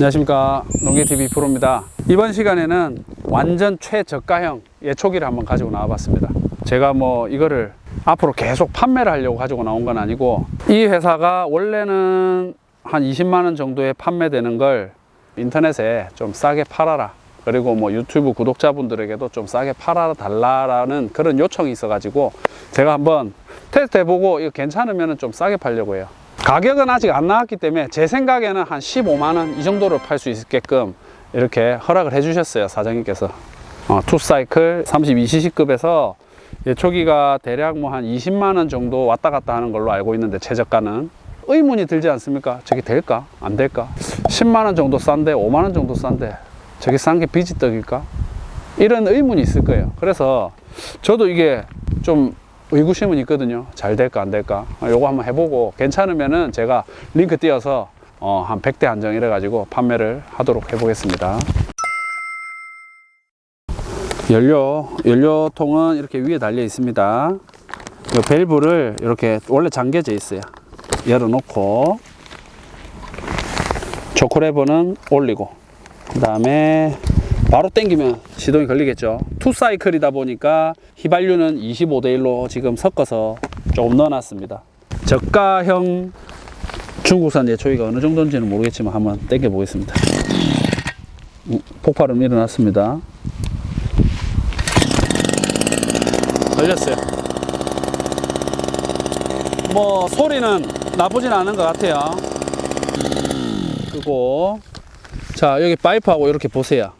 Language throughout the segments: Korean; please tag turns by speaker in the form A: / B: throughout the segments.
A: 안녕하십니까. 농계TV 프로입니다. 이번 시간에는 완전 최저가형 예초기를 한번 가지고 나와 봤습니다. 제가 뭐 이거를 앞으로 계속 판매를 하려고 가지고 나온 건 아니고 이 회사가 원래는 한 20만원 정도에 판매되는 걸 인터넷에 좀 싸게 팔아라. 그리고 뭐 유튜브 구독자분들에게도 좀 싸게 팔아 달라라는 그런 요청이 있어 가지고 제가 한번 테스트 해보고 이거 괜찮으면 좀 싸게 팔려고 해요 가격은 아직 안 나왔기 때문에 제 생각에는 한 15만원 이 정도로 팔 수 있게끔 이렇게 허락을 해 주셨어요 사장님께서 어, 투사이클 32cc급에서 예초기가 대략 뭐 한 20만원 정도 왔다 갔다 하는 걸로 알고 있는데 최저가는 의문이 들지 않습니까? 저게 될까? 안 될까? 10만원 정도 싼데 5만원 정도 싼데 저게 싼 게 비지떡일까? 이런 의문이 있을 거예요. 그래서 저도 이게 좀 의구심은 있거든요. 잘 될까 안 될까? 어, 요거 한번 해보고 괜찮으면은 제가 링크 띄어서 어, 한 100대 한정 이래 가지고 판매를 하도록 해보겠습니다. 연료, 연료통은 이렇게 위에 달려 있습니다. 이 밸브를 이렇게 원래 잠겨져 있어요. 열어놓고 초코레버는 올리고 그 다음에 바로 당기면 시동이 걸리겠죠. 투 사이클이다 보니까 휘발유는 25대 1로 지금 섞어서 조금 넣어놨습니다. 저가형 중국산 예초기가 어느 정도인지는 모르겠지만 한번 당겨 보겠습니다. 음, 폭발음 일어났습니다. 걸렸어요. 뭐 소리는 나쁘진 않은 것 같아요. 그리고 자 여기 파이프하고 이렇게 보세요.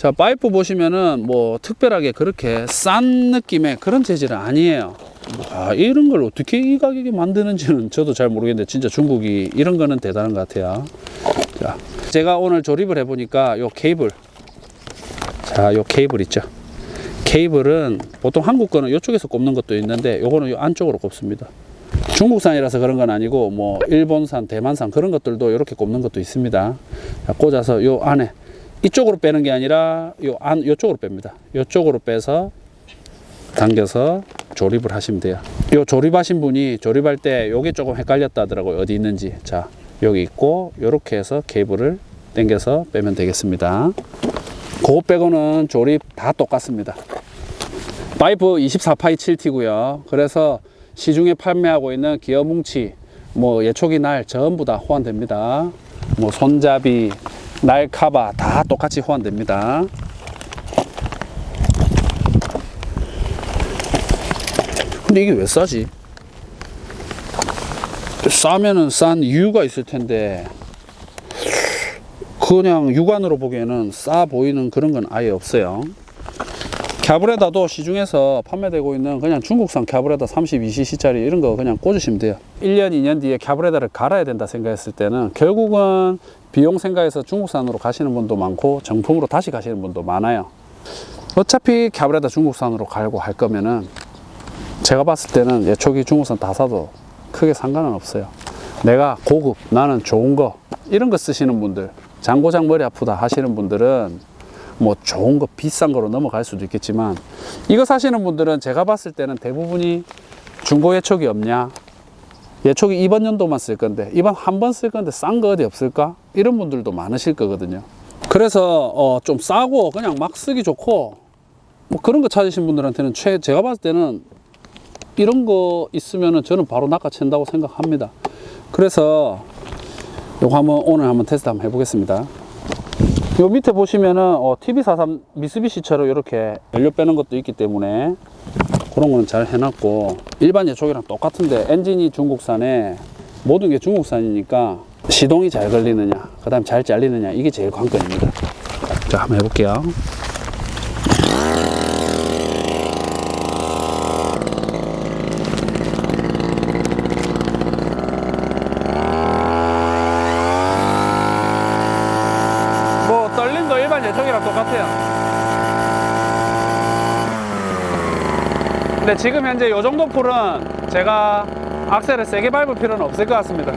A: 자 파이프 보시면은 뭐 특별하게 그렇게 싼 느낌의 그런 재질은 아니에요. 아, 이런 걸 어떻게 이 가격에 만드는지는 저도 잘 모르겠는데 진짜 중국이 이런 거는 대단한 것 같아요. 자 제가 오늘 조립을 해 보니까 요 케이블 자 요 케이블 있죠. 케이블은 보통 한국 거는 이쪽에서 꼽는 것도 있는데 요거는 요 안쪽으로 꼽습니다. 중국산이라서 그런 건 아니고 뭐 일본산, 대만산 그런 것들도 이렇게 꼽는 것도 있습니다. 자, 꽂아서 요 안에 이쪽으로 빼는 게 아니라 요 안 요쪽으로 뺍니다. 요쪽으로 빼서 당겨서 조립을 하시면 돼요. 요 조립하신 분이 조립할 때 요게 조금 헷갈렸다 하더라고요. 어디 있는지. 자, 여기 있고 요렇게 해서 케이블을 당겨서 빼면 되겠습니다. 그거 빼고는 조립 다 똑같습니다. 파이프 24파이 7T고요. 그래서 시중에 판매하고 있는 기어 뭉치, 뭐 예초기 날 전부 다 호환됩니다. 뭐 손잡이, 날 카바 다 똑같이 호환됩니다. 근데 이게 왜 싸지? 싸면은 싼 이유가 있을 텐데 그냥 육안으로 보기에는 싸 보이는 그런 건 아예 없어요. 캬브레다도 시중에서 판매되고 있는 그냥 중국산 캬브레다 32cc짜리 이런 거 그냥 꽂으시면 돼요. 1년, 2년 뒤에 캬브레다를 갈아야 된다 생각했을 때는 결국은 비용 생각해서 중국산으로 가시는 분도 많고 정품으로 다시 가시는 분도 많아요. 어차피 캬브레다 중국산으로 갈고 할 거면은 제가 봤을 때는 예 초기 중국산 다 사도 크게 상관은 없어요. 내가 고급, 나는 좋은 거 이런 거 쓰시는 분들 장고장 머리 아프다 하시는 분들은 뭐 좋은 거 비싼 거로 넘어갈 수도 있겠지만 이거 사시는 분들은 제가 봤을 때는 대부분이 중고 예초기 없냐 예초기 이번 연도만 쓸 건데 이번 한 번 쓸 건데 싼 거 어디 없을까? 이런 분들도 많으실 거거든요. 그래서 어, 좀 싸고 그냥 막 쓰기 좋고 뭐 그런 거 찾으신 분들한테는 최 제가 봤을 때는 이런 거 있으면은 저는 바로 낚아챈다고 생각합니다. 그래서 요거 한번 오늘 한번 테스트 한번 해보겠습니다. 요 밑에 보시면은 어, TB43 미쓰비시처럼 이렇게 연료 빼는 것도 있기 때문에 그런 거는 잘 해놨고 일반 예초기랑 똑같은데 엔진이 중국산에 모든 게 중국산이니까 시동이 잘 걸리느냐 그 다음 잘 잘리느냐 이게 제일 관건입니다. 자 한번 해볼게요. 뭐 떨림도 일반 예초기랑 똑같아요. 근데 지금 현재 이 정도 풀은 제가 악셀을 세게 밟을 필요는 없을 것 같습니다.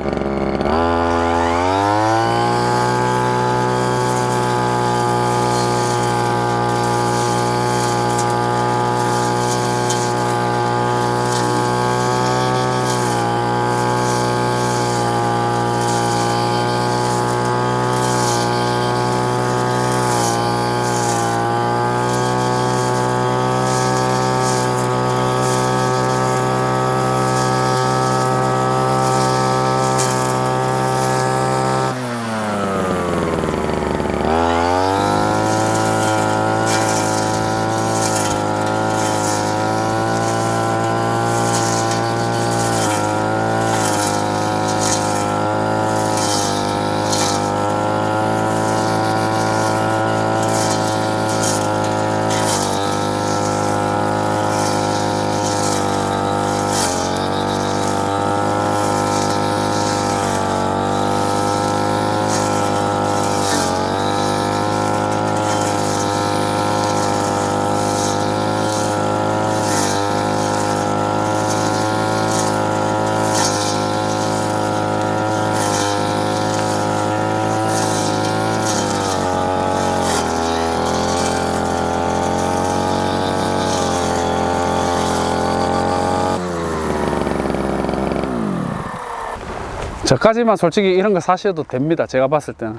A: 저까지만 솔직히 이런 거 사셔도 됩니다. 제가 봤을 때는.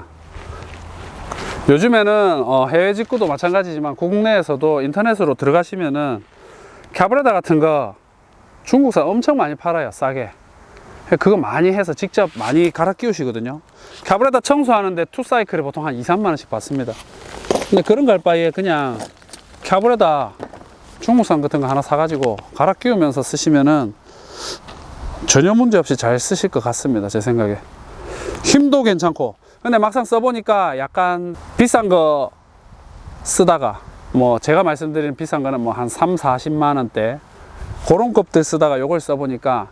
A: 요즘에는 어, 해외 직구도 마찬가지지만 국내에서도 인터넷으로 들어가시면은 캬브레다 같은 거 중국산 엄청 많이 팔아요. 싸게. 그거 많이 해서 직접 많이 갈아 끼우시거든요. 캬브레다 청소하는데 투 사이클에 보통 한 2, 3만 원씩 받습니다. 근데 그런 걸 바에 그냥 캬브레다 중국산 같은 거 하나 사가지고 갈아 끼우면서 쓰시면은 전혀 문제 없이 잘 쓰실 것 같습니다. 제 생각에. 힘도 괜찮고. 근데 막상 써보니까 약간 비싼 거 쓰다가 뭐 제가 말씀드리는 비싼 거는 뭐 한 3, 40만 원대 그런 kop들 쓰다가 요걸 써보니까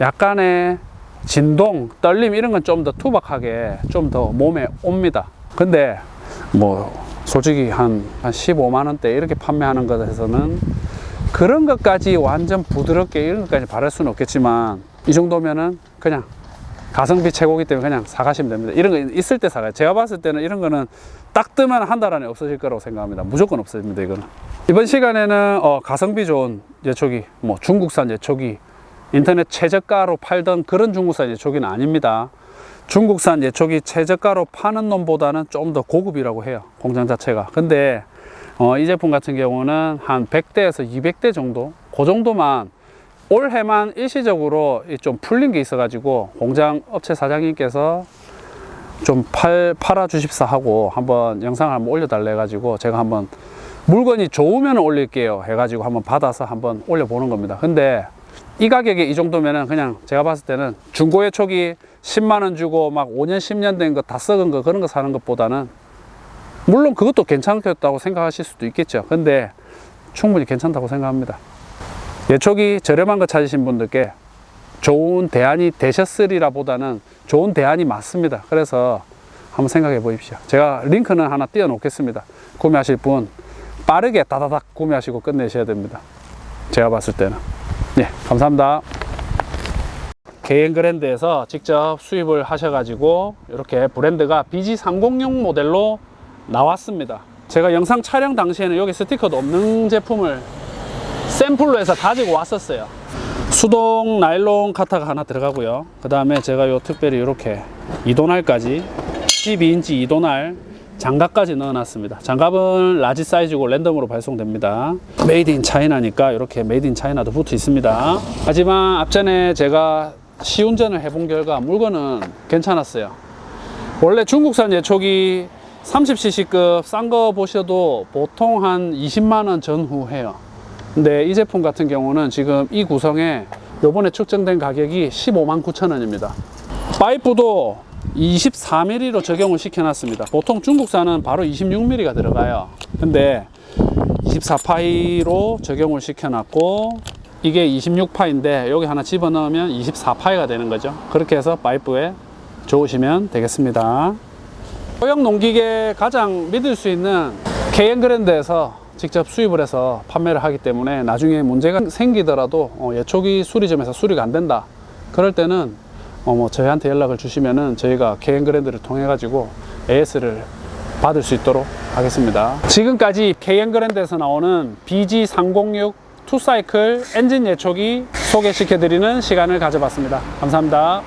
A: 약간의 진동, 떨림 이런 건 좀 더 투박하게 좀 더 몸에 옵니다. 근데 뭐 솔직히 한, 한 15만 원대 이렇게 판매하는 것에서는 그런 것까지 완전 부드럽게 이런 것까지 바를 수는 없겠지만 이 정도면은 그냥 가성비 최고기 때문에 그냥 사가시면 됩니다. 이런 거 있을 때 사가요. 제가 봤을 때는 이런 거는 딱 뜨면 한 달 안에 없어질 거라고 생각합니다. 무조건 없어집니다. 이거는. 이번 시간에는 어, 가성비 좋은 예초기, 뭐 중국산 예초기, 인터넷 최저가로 팔던 그런 중국산 예초기는 아닙니다. 중국산 예초기 최저가로 파는 놈보다는 좀 더 고급이라고 해요. 공장 자체가. 근데 어, 이 제품 같은 경우는 한 100대에서 200대 정도? 그 정도만 올해만 일시적으로 이좀 풀린 게 있어 가지고 공장 업체 사장님께서 좀 팔, 팔아 주십사 하고 한번 영상을 한번 올려 달래 해가지고 제가 한번 물건이 좋으면 올릴게요 해 가지고 한번 받아서 한번 올려 보는 겁니다. 근데 이 가격에 이 정도면은 그냥 제가 봤을 때는 중고의 초기 10만원 주고 막 5년, 10년 된 거 다 썩은 거 그런 거 사는 것보다는 물론 그것도 괜찮겠다고 생각하실 수도 있겠죠. 근데 충분히 괜찮다고 생각합니다. 예초기 저렴한 거 찾으신 분들께 좋은 대안이 되셨으리라 보다는 좋은 대안이 맞습니다. 그래서 한번 생각해 보십시오. 제가 링크는 하나 띄워 놓겠습니다. 구매하실 분 빠르게 다다닥 구매하시고 끝내셔야 됩니다. 제가 봤을 때는. 네, 감사합니다. 개인 그랜드에서 직접 수입을 하셔가지고 이렇게 브랜드가 BG306 모델로 나왔습니다. 제가 영상 촬영 당시에는 여기 스티커도 없는 제품을 샘플로 해서 가지고 왔었어요. 수동 나일론 카타가 하나 들어가고요. 그 다음에 제가 요 특별히 이렇게 이도날까지 12인치 이도날 장갑까지 넣어놨습니다. 장갑은 라지 사이즈고 랜덤으로 발송됩니다. 메이드 인 차이나니까 이렇게 메이드 인 차이나도 붙어 있습니다. 하지만 앞전에 제가 시운전을 해본 결과 물건은 괜찮았어요. 원래 중국산 예초기 30cc급 싼 거 보셔도 보통 한 20만원 전후 해요. 근데 이 제품 같은 경우는 지금 이 구성에 요번에 측정된 가격이 15만 9천 원입니다. 파이프도 24mm로 적용을 시켜놨습니다. 보통 중국산은 바로 26mm가 들어가요. 근데 24파이로 적용을 시켜놨고 이게 26파인데 여기 하나 집어넣으면 24파이가 되는 거죠. 그렇게 해서 파이프에 좋으시면 되겠습니다. 소형 농기계 가장 믿을 수 있는 KN 그랜드에서 직접 수입을 해서 판매를 하기 때문에 나중에 문제가 생기더라도 어, 예초기 수리점에서 수리가 안 된다. 그럴 때는 어, 뭐 저희한테 연락을 주시면은 저희가 KN 그랜드를 통해 가지고 AS를 받을 수 있도록 하겠습니다. 지금까지 KN 그랜드에서 나오는 BG306 투사이클 엔진 예초기 소개시켜 드리는 시간을 가져봤습니다. 감사합니다.